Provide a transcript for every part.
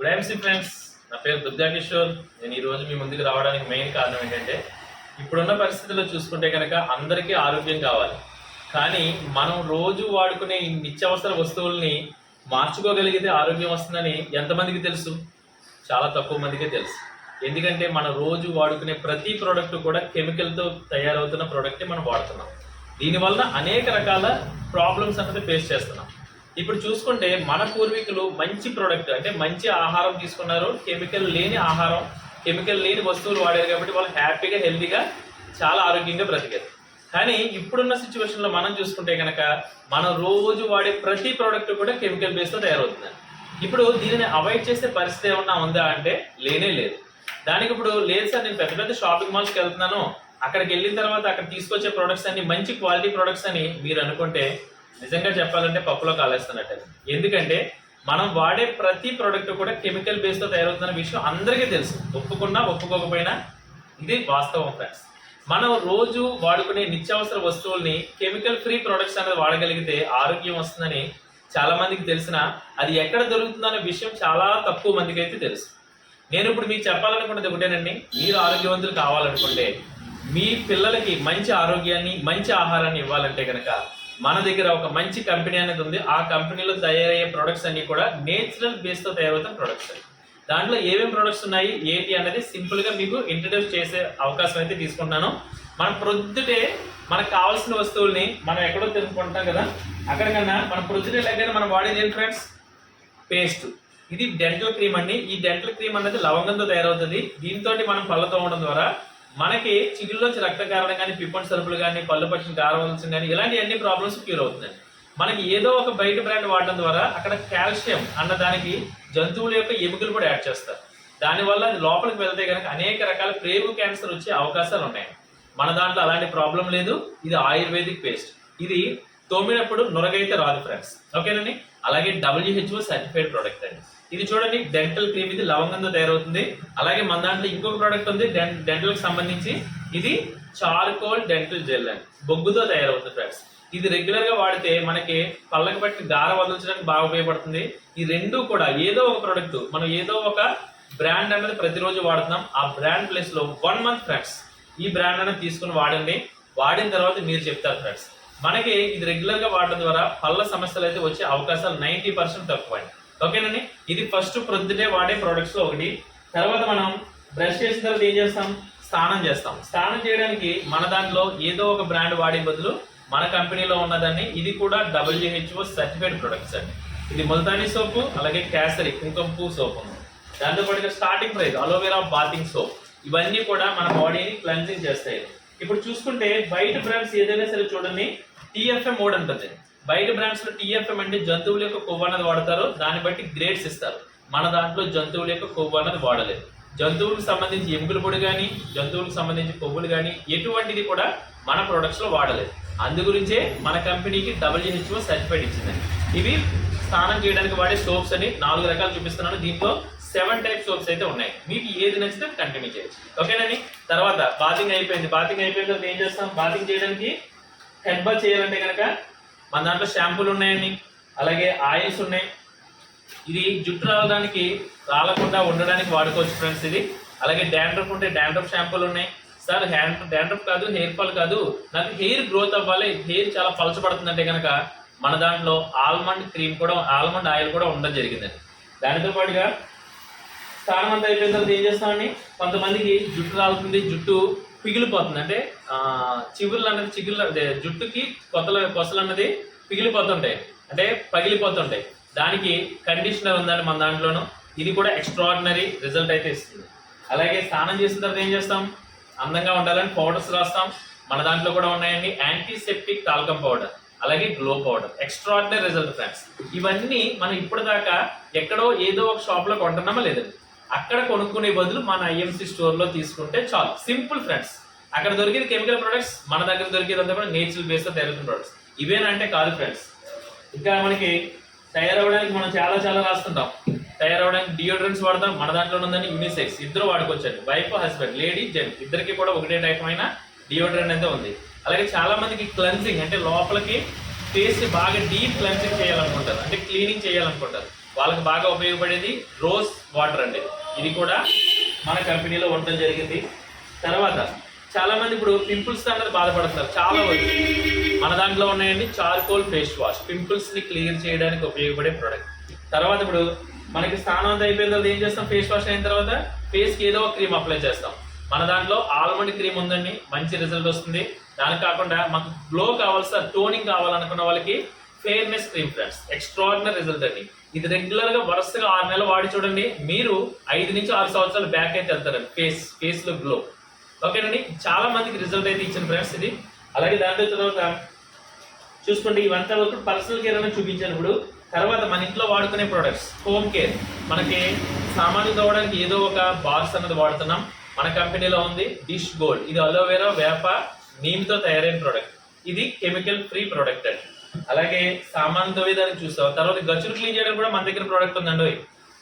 Good MC friends? నా పేరు దుర్గా కిషోర్. నేను ఈ రోజు మీ ముందుకు రావడానికి మెయిన్ కారణం ఏంటంటే ఇప్పుడున్న పరిస్థితుల్లో చూసుకుంటే కనుక అందరికీ ఆరోగ్యం కావాలి. కానీ మనం రోజు వాడుకునే ఈ నిత్యావసర వస్తువుల్ని మార్చుకోగలిగితే ఆరోగ్యం వస్తుందని ఎంతమందికి తెలుసు? చాలా తక్కువ మందికే తెలుసు. ఎందుకంటే మనం రోజు వాడుకునే ప్రతి ప్రోడక్ట్ కూడా కెమికల్తో తయారవుతున్న ప్రోడక్టే మనం వాడుతున్నాం. దీనివల్ల అనేక రకాల ప్రాబ్లమ్స్ అనేది ఫేస్ చేస్తున్నాం. ఇప్పుడు చూసుకుంటే మన పూర్వీకులు మంచి ప్రోడక్ట్ అంటే మంచి ఆహారం తీసుకున్నారు. కెమికల్ లేని ఆహారం కెమికల్ లేని వస్తువులు వాడారు కాబట్టి వాళ్ళు హ్యాపీగా హెల్తీగా చాలా ఆరోగ్యంగా బ్రతికారు. కానీ ఇప్పుడున్న సిచ్యువేషన్లో మనం చూసుకుంటే కనుక మనం రోజు వాడే ప్రతి ప్రోడక్ట్ కూడా కెమికల్ బేస్తో తయారవుతుంది. ఇప్పుడు దీనిని అవాయిడ్ చేసే పరిస్థితి ఏమన్నా ఉందా అంటే లేనే లేదు. దానికి ఇప్పుడు లేదు సార్ నేను పెద్ద పెద్ద షాపింగ్ మాల్స్కి వెళ్తున్నాను. అక్కడికి వెళ్ళిన తర్వాత అక్కడ తీసుకొచ్చే ప్రొడక్ట్స్ అన్ని మంచి క్వాలిటీ ప్రొడక్ట్స్ అని మీరు అనుకుంటే నిజంగా చెప్పాలంటే పప్పులో కాలేస్తున్నట్టు. ఎందుకంటే మనం వాడే ప్రతి ప్రోడక్ట్ కూడా కెమికల్ బేస్తో తయారవుతున్న విషయం అందరికీ తెలుసు. ఒప్పుకున్నా ఒప్పుకోకపోయినా ఇది వాస్తవం ఫ్రెండ్స్ మనం రోజు వాడుకునే నిత్యావసర వస్తువుల్ని కెమికల్ ఫ్రీ ప్రొడక్ట్స్ అనేది వాడగలిగితే ఆరోగ్యం వస్తుందని చాలా మందికి తెలిసిన అది ఎక్కడ దొరుకుతుందనే విషయం చాలా తక్కువ మందికి అయితే తెలుసు. నేను ఇప్పుడు మీకు చెప్పాలనుకున్నది ఒకటేనండి. మీరు ఆరోగ్యవంతులు కావాలనుకుంటే మీ పిల్లలకి మంచి ఆరోగ్యాన్ని మంచి ఆహారాన్ని ఇవ్వాలంటే కనుక మన దగ్గర ఒక మంచి కంపెనీ అనేది ఉంది. ఆ కంపెనీలో తయారయ్యే ప్రొడక్ట్స్ అన్ని కూడా నేచురల్ బేస్తో తయారవుతున్న ప్రొడక్ట్స్ దాంట్లో ఏమేమి ప్రొడక్ట్స్ ఉన్నాయి? ఏంటి అనేది సింపుల్గా మీకు ఇంట్రడ్యూస్ చేసే అవకాశం అయితే తీసుకుంటున్నాను మనం ప్రొద్దుటే మనకు కావాల్సిన వస్తువుల్ని మనం ఎక్కడో తెలుసుకుంటాం కదా అక్కడికన్నా మనం ప్రొద్దుటే దగ్గర మనం వాడేది ఏంటి ఫ్రెండ్స్ పేస్ట్ ఇది డెంటల్ క్రీమ్ అండి. ఈ డెంటల్ క్రీమ్ అనేది లవంగంతో తయారవుతుంది. దీంతో మనం పళ్ళతో ఉండడం ద్వారా మనకి చిగుల్లోంచి రక్త కారణం కానీ పిప్పటి సరుపులు కానీ పళ్ళు పట్టిన కారవలసిన కానీ ఇలాంటి అన్ని ప్రాబ్లమ్స్ క్యూర్ అవుతున్నాయి. మనకి ఏదో ఒక బయట బ్రాండ్ వాడడం ద్వారా అక్కడ కాల్షియం అన్న దానికి జంతువుల యొక్క ఎముకలు కూడా యాడ్ చేస్తారు. దానివల్ల అది లోపలికి వెళ్తే కనుక అనేక రకాల ప్రేగు క్యాన్సర్ వచ్చే అవకాశాలు ఉన్నాయి. మన దాంట్లో అలాంటి ప్రాబ్లం లేదు. ఇది ఆయుర్వేదిక్ పేస్ట్ ఇది తోమినప్పుడు నొరగైతే రాదు ఫ్రెండ్స్ ఓకేనండి? అలాగే డబ్ల్యూహెచ్ఓ సర్టిఫైడ్ ప్రోడక్ట్ అండి. ఇది చూడండి డెంటల్ క్రీమ్ ఇది లవంగంతో తయారవుతుంది. అలాగే మన దాంట్లో ఇంకొక ప్రోడక్ట్ ఉంది డెంటల్కి సంబంధించి. ఇది చార్కోల్ డెంటల్ జెల్ అండి. బొగ్గుతో తయారవుతుంది ఫ్రెండ్స్ ఇది రెగ్యులర్గా వాడితే మనకి పళ్ళకి పట్టి గార వదిలించడానికి బాగా ఉపయోగపడుతుంది. ఈ రెండు కూడా ఏదో ఒక ప్రోడక్ట్ మనం ఏదో ఒక బ్రాండ్ అనేది ప్రతిరోజు వాడుతున్నాం. ఆ బ్రాండ్ ప్లేస్లో వన్ మంత్ ఫ్రెండ్స్ ఈ బ్రాండ్ అనేది తీసుకుని వాడండి. వాడిన తర్వాత మీరు చెప్తారు ఫ్రెండ్స్ మనకి ఇది రెగ్యులర్గా వాడడం ద్వారా పళ్ళ సమస్యలు అయితే వచ్చే అవకాశాలు నైంటీ పర్సెంట్ తక్కువ అండి ఓకేనండి? ఇది ఫస్ట్ ప్రొద్దుటే వాడే ప్రొడక్ట్స్ ఒకటి. తర్వాత మనం బ్రష్ చేసిన తర్వాత ఏం చేస్తాం? స్నానం చేస్తాం. స్నానం చేయడానికి మన దాంట్లో ఏదో ఒక బ్రాండ్ వాడే బదులు మన కంపెనీలో ఉన్నదాన్ని ఇది కూడా డబ్ల్యూహెచ్ఓ సర్టిఫైడ్ ప్రొడక్ట్స్ అండి. ఇది ముల్తానీ సోపు అలాగే కేసరి కుంకుమ పువ్వు సోప్. ఉంది దాంతో పాటుగా starting price aloe vera bathing soap ఇవన్నీ కూడా మన బాడీని క్లెన్సింగ్ చేస్తాయి. ఇప్పుడు చూసుకుంటే బయట బ్రాండ్స్ ఏదైనా సరే చూడండి టీఎఫ్ఎం మోడ్ ఉంటుంది బయట బ్రాండ్స్లో టీఎఫ్ఎం అంటే జంతువుల యొక్క కొవ్వు అన్నది వాడతారు దాన్ని బట్టి గ్రేడ్స్ ఇస్తారు. మన దాంట్లో జంతువుల యొక్క కొవ్వు అన్నది వాడలేదు. జంతువులకు సంబంధించి ఎముకల పొడి కానీ జంతువులకు సంబంధించి కొవ్వులు కానీ ఎటువంటిది కూడా మన ప్రొడక్ట్స్లో వాడలేదు. అందు గురించే మన కంపెనీకి డబ్ల్యూహెచ్ఓ సర్టిఫైడ్ ఇచ్చింది. ఇవి స్నానం చేయడానికి వాడే సోప్స్ అని నాలుగు రకాలు చూపిస్తున్నాను. దీంట్లో సెవెన్ టైప్ సోప్స్ అయితే ఉన్నాయి. మీకు ఏది నచ్చితే కంటిన్యూ చేయొచ్చు. ఓకేనండి తర్వాత బాతింగ్ అయిపోయింది. బాతింగ్ అయిపోయిన తర్వాత ఏం చేస్తాం? బాతింగ్ చేయడానికి హెడ్ బాత్ చేయాలంటే కనుక మన దాంట్లో షాంపూలు ఉన్నాయండి. అలాగే ఆయిల్స్ ఉన్నాయి. ఇది జుట్టు రావడానికి రాలకుండా ఉండడానికి వాడుకోవచ్చు ఫ్రెండ్స్ ఇది. అలాగే డాండ్రఫ్ ఉంటే డాండ్రఫ్ షాంపూలు ఉన్నాయి. సార్ హ్యాండ్ డాండ్రఫ్ కాదు హెయిర్ ఫాల్ కాదు. నాకు హెయిర్ గ్రోత్ అవ్వాలి. హెయిర్ చాలా పలచబడుతుందంటే కనుక మన దాంట్లో ఆల్మండ్ క్రీమ్ కూడా ఆల్మండ్ ఆయిల్ కూడా ఉండడం జరిగిందండి. దానితో పాటుగా స్నానం అంతా అయిపోయిన తర్వాత ఏం చేస్తామండి? కొంతమందికి జుట్టు రాలుతుంది జుట్టు పిగిలిపోతుంది. అంటే ఆ, చిగుర్లు అన్నది చిగుర్లు జుట్టుకి కొత్తల కొసలు అన్నది పిగిలిపోతుంటాయి. అంటే పగిలిపోతుంటాయి. దానికి కండిషనర్ ఉందండి మన దాంట్లోనూ. ఇది కూడా ఎక్స్ట్రాడినరీ రిజల్ట్ అయితే ఇస్తుంది. అలాగే స్నానం చేసిన తర్వాత ఏం చేస్తాం? అందంగా ఉండాలని పౌడర్స్ రాస్తాం. మన దాంట్లో కూడా ఉన్నాయండి. యాంటీసెప్టిక్ టాల్కమ్ పౌడర్ అలాగే glow powder extraordinary result friends ఇవన్నీ మనం ఇప్పటిదాకా ఎక్కడో ఏదో ఒక షాప్లో కొంటున్నామా లేదండి? అక్కడ కొనుక్కునే బదులు మన ఐఎంసి స్టోర్లో తీసుకుంటే చాలు. Simple friends. అక్కడ దొరికేది కెమికల్ ప్రొడక్ట్స్ మన దగ్గర దొరికేది అంతా కూడా నేచురల్ బేస్తో తయారవుతున్న ప్రొడక్ట్స్. ఇవేనంటే కాదు ఫ్రెండ్స్. ఇంకా మనకి తయారవడానికి మనం చాలా చాలా రాస్తుంటాం. తయారవడానికి డియోడ్రెంట్స్ వాడతాం మన దాంట్లో ఉందని యూనిసెక్స్ ఇద్దరు వాడుకోవచ్చండి. వైఫ్ హస్బెండ్ లేడీ జెంట్ ఇద్దరికి కూడా ఒకటే టైప్ అయిన డియోడ్రెంట్ అయితే ఉంది. అలాగే చాలా మందికి క్లెన్సింగ్ అంటే లోపలికి ఫేస్ బాగా డీప్ క్లెన్సింగ్ చేయాలనుకుంటారు. అంటే క్లీనింగ్ చేయాలనుకుంటారు. వాళ్ళకి బాగా ఉపయోగపడేది రోజ్ వాటర్ అండి. ఇది కూడా మన కంపెనీలో ఉండడం జరిగింది. తర్వాత చాలా మంది ఇప్పుడు పింపుల్స్ అన్నది బాధపడుతున్నారు. చాలా వరకు. మన దాంట్లో ఉన్నాయండి చార్కోల్ ఫేస్ వాష్. పింపుల్స్ని క్లియర్ చేయడానికి ఉపయోగపడే ప్రోడక్ట్ తర్వాత ఇప్పుడు మనకి స్నానం అంతా అయిపోయిన తర్వాత ఏం చేస్తాం? ఫేస్ వాష్ అయిన తర్వాత ఫేస్కి ఏదో ఒక క్రీమ్ అప్లై చేస్తాం. మన దాంట్లో ఆల్మండ్ క్రీమ్ ఉందండి. మంచి రిజల్ట్ వస్తుంది. దానికి కాకుండా మనకు గ్లో కావాల్సిన టోనింగ్ కావాలనుకున్న వాళ్ళకి fairness cream friends. Extraordinary result అండి. ఇది రెగ్యులర్గా వరుసగా ఆరు నెలలు వాడి చూడండి. మీరు ఐదు నుంచి ఆరు సంవత్సరాలు బ్యాక్ అయితే వెళ్తారండి. ఫేస్ ఫేస్లో గ్లో ఓకేనండి చాలా మందికి రిజల్ట్ అయితే ఇచ్చిన ఫ్రెండ్స్ ఇది. అలాగే దాంట్లో తర్వాత చూసుకోండి ఇవంతా వరకు పర్సనల్ కేర్ అనేది చూపించాను ఇప్పుడు. తర్వాత మన ఇంట్లో వాడుకునే ప్రొడక్ట్స్ హోమ్ కేర్ మనకి సామాన్లు తవ్వడానికి ఏదో ఒక బాక్స్ అన్నది వాడుతున్నాం. మన కంపెనీలో ఉంది. డిష్ గోల్డ్ ఇది అలోవెరా వేప నీమ్తో తయారైన ప్రోడక్ట్ ఇది కెమికల్ ఫ్రీ ప్రోడక్ట్ అండి. అలాగే సామాన్ తవ్వేదానికి చూస్తాం తర్వాత గచ్చులు క్లీన్ చేయడానికి కూడా మన దగ్గర ప్రోడక్ట్ ఉందండి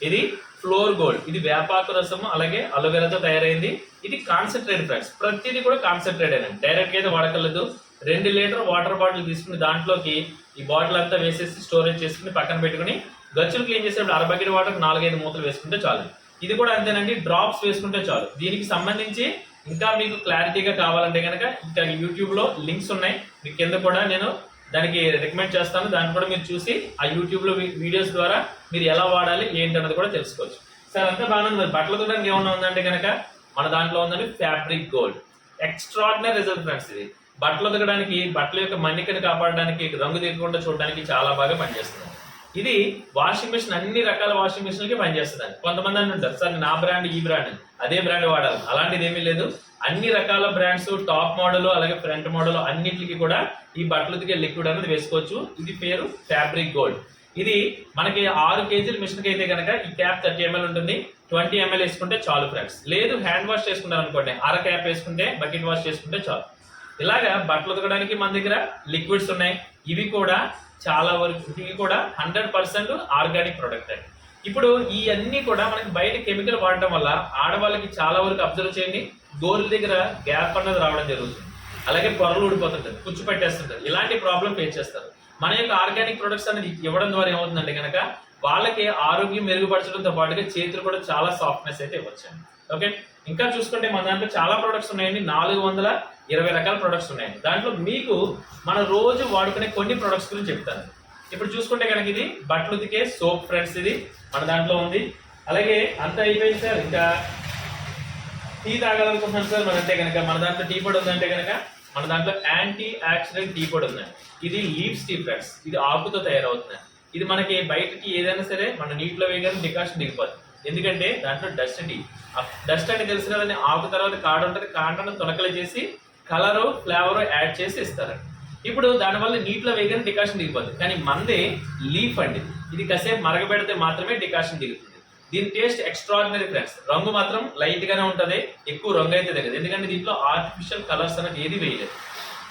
ఇది ఫ్లోర్ గోల్డ్ ఇది వేపాకు రసము అలాగే అలోవెరాతో తయారైంది. ఇది కాన్సన్ట్రేట్ ఫ్రెండ్స్ ప్రతిదీ కూడా కాన్సన్ట్రేట్ అండి డైరెక్ట్ అయితే వాడకలేదు. రెండు లీటర్ వాటర్ బాటిల్ తీసుకుని దాంట్లోకి ఈ బాటిల్ అంతా వేసేసి స్టోరేజ్ చేసుకుని పక్కన పెట్టుకుని గచ్చులు క్లీన్ చేసేటప్పుడు అర బకెట్ వాటర్ నాలుగైదు మూతలు వేసుకుంటే చాలు. ఇది కూడా అంతేనండి డ్రాప్స్ వేసుకుంటే చాలు. దీనికి సంబంధించి ఇంకా మీకు క్లారిటీగా కావాలంటే కనుక ఇంకా యూట్యూబ్లో లింక్స్ ఉన్నాయి. మీ కింద కూడా నేను దానికి రికమెండ్ చేస్తాను. దాన్ని కూడా మీరు చూసి ఆ యూట్యూబ్లో వీడియోస్ ద్వారా మీరు ఎలా వాడాలి ఏంటి అన్నది కూడా తెలుసుకోవచ్చు. సార్ అంతా బాగానే ఉంది. మరి బట్టలు తోడానికి ఏమన్నా ఉందంటే కనుక మన దాంట్లో ఉందండి fabric gold extraordinary result friends ఇది. బట్టలు ఉతకడానికి బట్టల యొక్క మన్నికను కాపాడడానికి రంగు దిగకుండా చూడడానికి చాలా బాగా పనిచేస్తుంది. ఇది వాషింగ్ మిషన్ అన్ని రకాల వాషింగ్ మిషన్లకి పనిచేస్తుంది కొంతమంది అని ఉంటారు సార్ నా బ్రాండ్ ఈ బ్రాండ్ అదే బ్రాండ్ వాడాలి. అలాంటిది ఏమీ లేదు. అన్ని రకాల బ్రాండ్స్ టాప్ మోడల్ అలాగే ఫ్రంట్ మోడల్ అన్నిటికి కూడా ఈ బట్టలు ఉతికే లిక్విడ్ అనేది వేసుకోవచ్చు. ఇది పేరు ఫ్యాబ్రిక్ గోల్డ్ ఇది మనకి ఆరు కేజీల మిషన్కి అయితే కనుక ఈ క్యాప్ థర్టీ ఎంఎల్ ఉంటుంది. ట్వంటీ ఎంఎల్ వేసుకుంటే చాలు ఫ్రెండ్స్ లేదు హ్యాండ్ వాష్ చేసుకుంటారు అనుకోండి. అర క్యాప్ వేసుకుంటే బకెట్ వాష్ చేసుకుంటే చాలు. ఇలాగా బట్టలు ఉతకడానికి మన దగ్గర లిక్విడ్స్ ఉన్నాయి. ఇవి కూడా చాలా వరకు ఇవి కూడా హండ్రెడ్ పర్సెంట్ ఆర్గానిక్ ప్రొడక్ట్ అండి. ఇప్పుడు ఈ కూడా మనకి బయట కెమికల్ వాడటం వల్ల ఆడవాళ్ళకి చాలా వరకు అబ్జర్వ్ చేయండి గోర్ల దగ్గర గ్యాప్ అన్నది రావడం జరుగుతుంది. అలాగే పొరలు ఊడిపోతుంటారు కుచ్చు పెట్టేస్తుంటారు ఇలాంటి ప్రాబ్లం ఫేస్ చేస్తారు. మన యొక్క ఆర్గానిక్ ప్రొడక్ట్స్ అనేది ఇవ్వడం ద్వారా ఏమవుతుందంటే కనుక వాళ్ళకి ఆరోగ్యం మెరుగుపరచడంతో పాటుగా చేతులు కూడా చాలా సాఫ్ట్నెస్ అయితే ఇవ్వచ్చండి. ఓకే ఇంకా చూసుకుంటే మన దాంట్లో చాలా ప్రొడక్ట్స్ ఉన్నాయండి. నాలుగు వందల ఇరవై రకాల ప్రొడక్ట్స్ ఉన్నాయి. దాంట్లో మీకు మన రోజు వాడుకునే కొన్ని ప్రొడక్ట్స్ గురించి చెప్తాను. ఇప్పుడు చూసుకుంటే కనుక ఇది బట్టలు ఉతికే సోప్ ఫ్రెండ్స్ ఇది మన దాంట్లో ఉంది. అలాగే అంత అయిపోయింది సార్ ఇంకా టీ తాగాలనుకుంటున్నాను సార్ మన అంటే కనుక మన దాంట్లో టీ పొడి ఉందంటే కనుక మన దాంట్లో యాంటీ ఆక్సిడెంట్ టీ పొడి ఉన్నాయి ఇది లీవ్స్ టీ ఫ్రెండ్స్ ఇది ఆకుతో తయారవుతుంది. ఇది మనకి బయటకి ఏదైనా సరే మన నీటిలో వేయగానే డికాషన్ దిగిపోదు ఎందుకంటే దాంట్లో డస్ట్ టీ డస్ట్ అంటే తెలిసిన కదండి ఆకు తర్వాత కాడ ఉంటుంది కాండను తొనకలు చేసి కలరు ఫ్లేవరు యాడ్ చేసి ఇస్తారండి ఇప్పుడు దానివల్ల నీటిలో వేయగానే డికాషన్ దిగిపోతుంది కానీ మందే లీఫ్ అండి. ఇది కాసేపు మరగబెడితే మాత్రమే డికాషన్ దిగుతుంది. దీని టేస్ట్ ఎక్స్ట్రాడినరీ ఫ్రెండ్స్. రంగు మాత్రం లైట్గానే ఉంటుంది ఎక్కువ రంగు అయితే తెలియదు. ఎందుకంటే దీంట్లో ఆర్టిఫిషియల్ కలర్స్ అనేది ఏది వేయలేదు.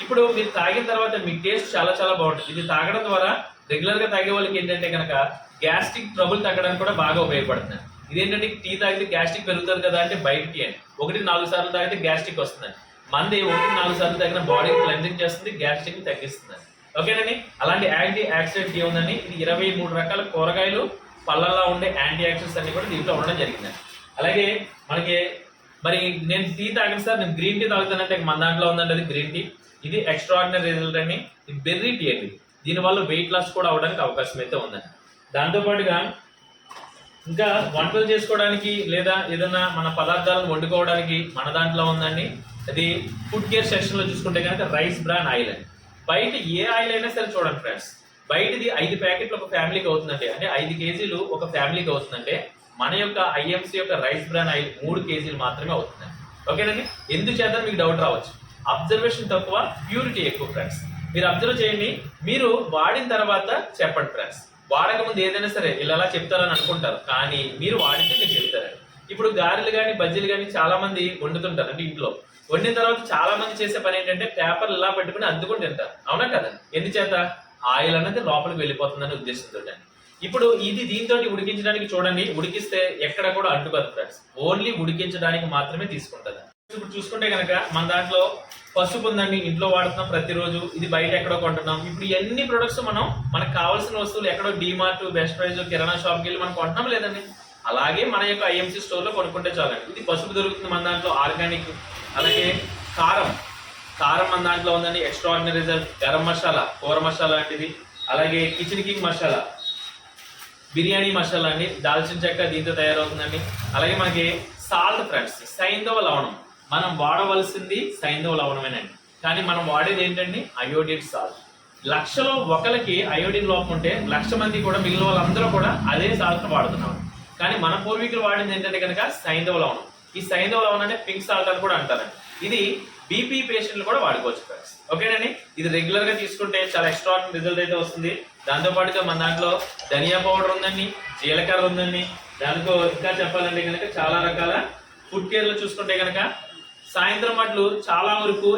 ఇప్పుడు మీరు తాగిన తర్వాత మీ టేస్ట్ చాలా చాలా బాగుంటుంది. ఇది తాగడం ద్వారా రెగ్యులర్గా తాగే వాళ్ళకి ఏంటంటే కనుక గ్యాస్ట్రిక్ ట్రబుల్ తగ్గడానికి కూడా బాగా ఉపయోగపడుతుంది. ఇదేంటంటే టీ తాగితే గ్యాస్ట్రిక్ పెరుగుతుంది కదా అంటే బయట టీ అండి. ఒకటి నాలుగు సార్లు తాగితే గ్యాస్ట్రిక్ వస్తుంది మంది ఒకటి నాలుగు సార్లు తగిన బాడీ క్లెన్జింగ్ చేస్తుంది గ్యాస్ట్రిక్ తగ్గిస్తుంది ఓకేనండి? అలాంటి యాంటీ ఆక్సిడెంట్ టీ ఇది ఇరవై మూడు రకాల కూరగాయలు పళ్ళల్లో ఉండే యాంటీ ఆక్సిడెంట్స్ అన్ని కూడా దీంట్లో ఉండడం జరిగిందండి. అలాగే మనకి మరి నేను టీ తాగిన సార్ నేను గ్రీన్ టీ తాగుతానంటే మన దాంట్లో ఉందండి అది గ్రీన్ టీ ఇది ఎక్స్ట్రాడినరీ రిజల్ట్ అండి. ఇది బెర్రీ టీ అండి. దీనివల్ల వెయిట్ లాస్ కూడా అవడానికి అవకాశం అయితే ఉందండి. దాంతో పాటుగా ఇంకా వంటలు చేసుకోవడానికి లేదా ఏదైనా మన పదార్థాలను వండుకోవడానికి మన దాంట్లో ఉందండి. అది ఫుడ్ కేర్ సెక్షన్లో చూసుకుంటే కనుక రైస్ బ్రాన్ ఆయిల్ అండి బయట ఏ ఆయిల్ అయినా సరే చూడండి ఫ్రెండ్స్ బయటది ఐదు ప్యాకెట్లు ఒక ఫ్యామిలీకి అవుతుందంటే అంటే ఐదు కేజీలు ఒక ఫ్యామిలీకి అవుతుందంటే మన యొక్క ఐఎంసీ యొక్క రైస్ బ్రాన్ ఆయిల్ మూడు కేజీలు మాత్రమే అవుతుందండి. ఓకేనండి? ఎందుచేత మీకు డౌట్ రావచ్చు. అబ్జర్వేషన్ తక్కువ ప్యూరిటీ ఎక్కువ ఫ్రెండ్స్ మీరు అబ్జర్వ్ చేయండి. మీరు వాడిన తర్వాత చెప్పండి ఫ్రెండ్స్ వాడకముందు ఏదైనా సరే ఇలా అలా చెప్తారని అనుకుంటారు. కానీ మీరు వాడితే మీరు చెప్తారండి. ఇప్పుడు గారెలు కానీ బజ్జీలు కానీ చాలా మంది వండుతుంటారు అంటే ఇంట్లో. వండిన తర్వాత చాలా మంది చేసే పని ఏంటంటే పేపర్ ఇలా పెట్టుకుని అద్దుకొని తింటారు. అవునా కదా? ఎందుచేత? ఆయిల్ అనేది లోపలికి వెళ్ళిపోతుందని ఉద్దేశంతో ఇప్పుడు ఇది దీంతో ఉడికించడానికి చూడండి ఉడికిస్తే ఎక్కడ కూడా అంటుకోదు ఫ్రెండ్స్. ఓన్లీ ఉడికించడానికి మాత్రమే తీసుకుంటుంది. ఇప్పుడు చూసుకుంటే కనుక మన దాంట్లో పసుపు ఉందండి ఇంట్లో వాడుతున్నాం ప్రతిరోజు ఇది బయట ఎక్కడో కొంటున్నాం. ఇప్పుడు ఎన్ని ప్రొడక్ట్స్ మనం మనకు కావాల్సిన వస్తువులు ఎక్కడో డీమార్ట్ బెస్ట్ ప్రైజ్ కిరాణా షాప్కి వెళ్ళి మనం కొంటున్నాం లేదండి? అలాగే మన యొక్క ఐఎంసీ స్టోర్లో కొనుక్కుంటే చాలండి. ఇది పసుపు దొరుకుతుంది మన దాంట్లో ఆర్గానిక్. అలాగే కారం. కారం మన దాంట్లో ఉందండి. ఎక్స్ట్రాడినరీ రిజల్ట్ గరం మసాలా కూర మసాలా లాంటిది. అలాగే కిచెన్ కింగ్ మసాలా. బిర్యానీ మసాలా అండి. దాల్చిన చెక్క దీంతో తయారవుతుందండి. అలాగే మనకి సాల్ట్ ఫ్రెండ్స్ సైంధవ లవణం. మనం వాడవలసింది సైంధవ లవణమేనండి. కానీ మనం వాడేది ఏంటండి? అయోడిన్ సాల్ట్ లక్షలో ఒకరికి అయోడిన్ లోపం ఉంటే లక్ష మంది కూడా మిగిలిన వాళ్ళందరూ కూడా అదే సాల్ట్ వాడుతున్నాం కానీ మన పూర్వీకులు వాడింది ఏంటంటే కనుక సైంధవ లవణం. ఈ సైంధవ లవణం అంటే పింక్ సాల్ట్ అని కూడా అంటారండి. ఇది బీపీ పేషెంట్లు కూడా వాడుకోవచ్చు ఫ్రెండ్స్ ఓకేనండి? ఇది రెగ్యులర్గా తీసుకుంటే చాలా ఎక్స్ట్రా రిజల్ట్ అయితే వస్తుంది. దాంతో పాటుగా మన దాంట్లో ధనియా పౌడర్ ఉందండి జీలకర్ర ఉందండి. దానితో ఇంకా చెప్పాలంటే కనుక చాలా రకాల ఫుడ్ కేర్లో చూసుకుంటే కనుక సాయంత్రం మట్లు చాలా వరకు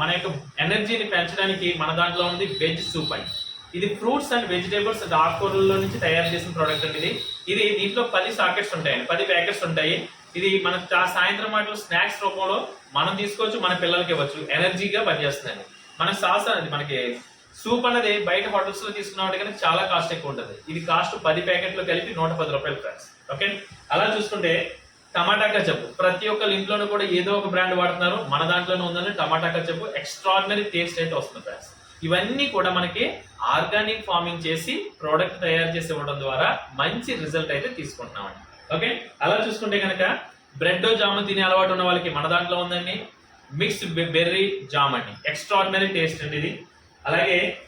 మన యొక్క ఎనర్జీని పెంచడానికి మన దాంట్లో ఉంది వెజ్ సూప్ అండి ఇది ఫ్రూట్స్ అండ్ వెజిటేబుల్స్ అండ్ ఆకుకూరల్లో నుంచి తయారు చేసిన ప్రోడక్ట్ అండి ఇది. ఇది దీంట్లో పది సాకెట్స్ ఉంటాయండి. పది ప్యాకెట్స్ ఉంటాయి. ఇది మన సాయంత్రం మాటలు స్నాక్స్ రూపంలో మనం తీసుకోవచ్చు మన పిల్లలకి ఇవ్వచ్చు. ఎనర్జీగా పనిచేస్తుందండి. మన సాస్ అనేది మనకి. సూప్ అనేది బయట హోటల్స్లో తీసుకున్నామంటే కనుక చాలా కాస్ట్ ఎక్కువ ఉంటుంది. ఇది కాస్ట్ పది ప్యాకెట్లు కలిపి నూట పది రూపాయలు ఫ్రెండ్స్. ఓకే? అలా చూసుకుంటే టమాటా కచ్చప్ ప్రతి ఒక్కరి ఇంట్లోనూ కూడా ఏదో ఒక బ్రాండ్ వాడుతున్నారు. మన దాంట్లోనే ఉందని టమాటా కచ్చప్ ఎక్స్ట్రాడినరీ టేస్ట్ అయితే వస్తుంది ఫ్రెండ్స్. ఇవన్నీ కూడా మనకి ఆర్గానిక్ ఫార్మింగ్ చేసి ప్రోడక్ట్ తయారు చేసి ఇవ్వడం ద్వారా మంచి రిజల్ట్ అయితే తీసుకుంటున్నామండి. ఓకే? అలా చూసుకుంటే కనుక బ్రెడ్ జామ్ తినే అలవాటు ఉన్న వాళ్ళకి మన దాంట్లో ఉందండి. మిక్స్ బెర్రీ జామ్ అండి. ఎక్స్ట్రాడినరీ టేస్ట్ అండి ఇది. అలాగే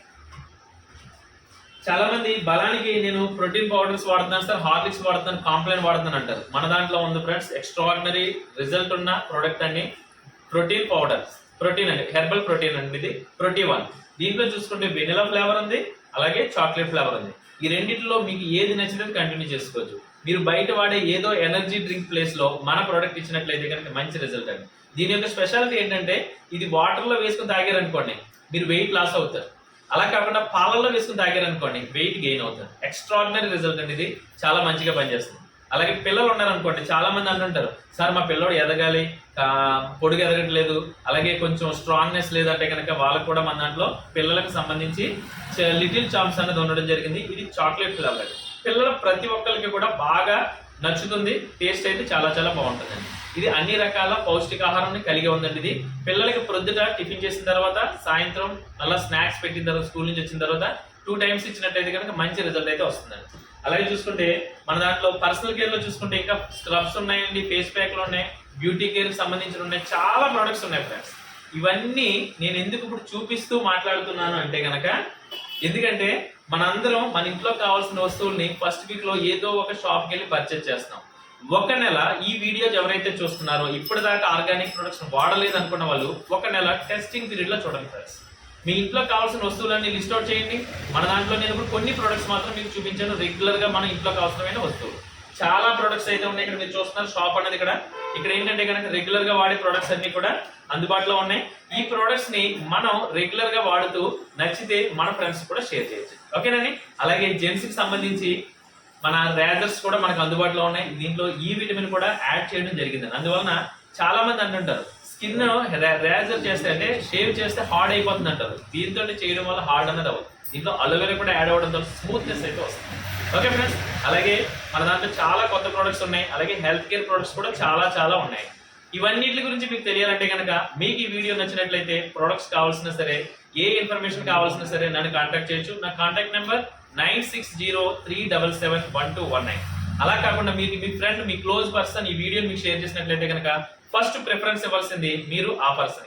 చాలా మంది బలానికి నేను ప్రోటీన్ పౌడర్స్ వాడుతున్నాను సార్ హార్లిక్స్ వాడుతున్నాను కాంప్లైన్ వాడుతున్నాను అంటారు. మన దాంట్లో ఉంది ఫ్రెండ్స్ ఎక్స్ట్రాడినరీ రిజల్ట్ ఉన్న ప్రోడక్ట్ అండి. ప్రోటీన్ పౌడర్స్ ప్రోటీన్ అండి హెర్బల్ ప్రోటీన్ అండి ఇది ప్రోటీన్ వన్ దీంట్లో చూసుకుంటే వెనిలా ఫ్లేవర్ ఉంది అలాగే చాక్లెట్ ఫ్లేవర్ ఉంది. ఈ రెండింటిలో మీకు ఏది నచ్చినది కంటిన్యూ చేసుకోవచ్చు. మీరు బయట వాడే ఏదో ఎనర్జీ డ్రింక్ ప్లేస్లో మన ప్రోడక్ట్ ఇచ్చినట్లయితే కనుక మంచి రిజల్ట్ అండి. దీని యొక్క స్పెషాలిటీ ఏంటంటే ఇది వాటర్లో వేసుకుని తాగారనుకోండి మీరు వెయిట్ లాస్ అవుతారు. అలా కాకుండా పాలల్లో వేసుకుని తాగారనుకోండి వెయిట్ గెయిన్ అవుతారు. ఎక్స్ట్రాడినరీ రిజల్ట్ అండి ఇది. చాలా మంచిగా పనిచేస్తుంది. అలాగే పిల్లలు ఉన్నారనుకోండి చాలా మంది అంటుంటారు సార్ మా పిల్లోడు ఎదగాలి పొడుగు ఎదగట్లేదు అలాగే కొంచెం స్ట్రాంగ్నెస్ లేదంటే కనుక వాళ్ళకు కూడా మన దాంట్లో పిల్లలకు సంబంధించి లిటిల్ చాంప్స్ అనేది ఉండడం జరిగింది. ఇది చాక్లెట్ ఫ్లేవర్. పిల్లలు ప్రతి ఒక్కరికి కూడా బాగా నచ్చుతుంది టేస్ట్ అయితే చాలా చాలా బాగుంటుందండి. ఇది అన్ని రకాల పౌష్టికాహారాన్ని కలిగి ఉందండి ఇది. పిల్లలకి ప్రొద్దుట టిఫిన్ చేసిన తర్వాత సాయంత్రం అలా స్నాక్స్ పెట్టిన తర్వాత స్కూల్ నుంచి వచ్చిన తర్వాత టూ టైమ్స్ ఇచ్చినట్టయితే కనుక మంచి రిజల్ట్ అయితే వస్తుందండి. అలాగే చూసుకుంటే మన దాంట్లో పర్సనల్ కేర్లో చూసుకుంటే ఇంకా స్క్రబ్స్ ఉన్నాయండి ఫేస్ ప్యాక్లు ఉన్నాయి బ్యూటీ కేర్కి సంబంధించిన ఉన్నాయి చాలా ప్రొడక్ట్స్ ఉన్నాయి ఫ్రెండ్స్ ఇవన్నీ నేను ఎందుకు ఇప్పుడు చూపిస్తూ మాట్లాడుతున్నాను అంటే కనుక ఎందుకంటే మనందరం మన ఇంట్లో కావాల్సిన వస్తువుల్ని ఫస్ట్ వీక్లో ఏదో ఒక షాప్కి వెళ్ళి పర్చేజ్ చేస్తాం. ఒక నెల ఈ వీడియోస్ ఎవరైతే చూస్తున్నారో ఇప్పటిదాకా ఆర్గానిక్ ప్రొడక్ట్స్ వాడలేదు అనుకున్న వాళ్ళు ఒక నెల టెస్టింగ్ పీరియడ్లో చూడండి ఫ్రెండ్స్ మీ ఇంట్లో కావాల్సిన వస్తువులన్నీ లిస్ట్ అవుట్ చేయండి. మన దాంట్లో నేను ఇప్పుడు కొన్ని ప్రొడక్ట్స్ మాత్రం మీకు చూపించాను. రెగ్యులర్గా మన ఇంట్లో అవసరమైన వస్తువులు. చాలా ప్రొడక్ట్స్ అయితే ఉన్నాయి ఇక్కడ మీరు చూస్తున్నారు. షాప్ అనేది ఇక్కడ. ఇక్కడ ఏంటంటే కనుక రెగ్యులర్గా వాడే ప్రొడక్ట్స్ అన్ని కూడా అందుబాటులో ఉన్నాయి. ఈ ప్రొడక్ట్స్ని మనం రెగ్యులర్గా వాడుతూ నచ్చితే మన ఫ్రెండ్స్ కూడా షేర్ చేయొచ్చు. ఓకేనండి అలాగే జెంట్స్కి సంబంధించి మన రేజర్స్ కూడా మనకు అందుబాటులో ఉన్నాయి. దీంట్లో e ఈ విటమిన్ కూడా యాడ్ చేయడం జరిగింది అందువలన చాలా మంది అంటుంటారు స్కిన్ రేజర్ చేస్తే అంటే షేవ్ చేస్తే హార్డ్ అయిపోతుంది అంటారు దీంతో చేయడం వల్ల హార్డ్ అనేది అవ్వదు. దీంట్లో అలోవెరా కూడా యాడ్ అవ్వడంతో స్మూత్నెస్ అయితే వస్తుంది. Okay friends? అలాగే మన దాంట్లో చాలా కొత్త ప్రొడక్ట్స్ ఉన్నాయి. అలాగే హెల్త్ కేర్ ప్రోడక్ట్స్ కూడా చాలా చాలా ఉన్నాయి. ఇవన్నిటి గురించి మీకు తెలియాలంటే కనుక మీకు ఈ వీడియో నచ్చినట్లయితే ప్రోడక్ట్స్ కావాల్సిన సరే ఏ ఇన్ఫర్మేషన్ కావాల్సిన సరే నన్ను కాంటాక్ట్ చేయొచ్చు. నా contact number nine six zero three double seven one two one nine. అలా కాకుండా మీకు మీ ఫ్రెండ్ మీ క్లోజ్ పర్సన్ ఈ వీడియో మీకు షేర్ చేసినట్లయితే కనుక ఫస్ట్ ప్రిఫరెన్స్ ఇవ్వాల్సింది మీరు ఆ పర్సన్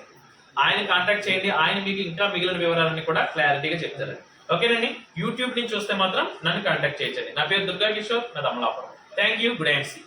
ఆయన కాంటాక్ట్ చేయండి ఆయన మీకు ఇంకా మిగిలిన వివరాలన్నీ కూడా క్లారిటీగా చెప్తారు. ఓకేనండి? యూట్యూబ్ నుంచి చూస్తే మాత్రం నన్ను కాంటాక్ట్ చేయొచ్చండి. నా పేరు దుర్గా కిషోర్ నా Amalapuram thank you good INC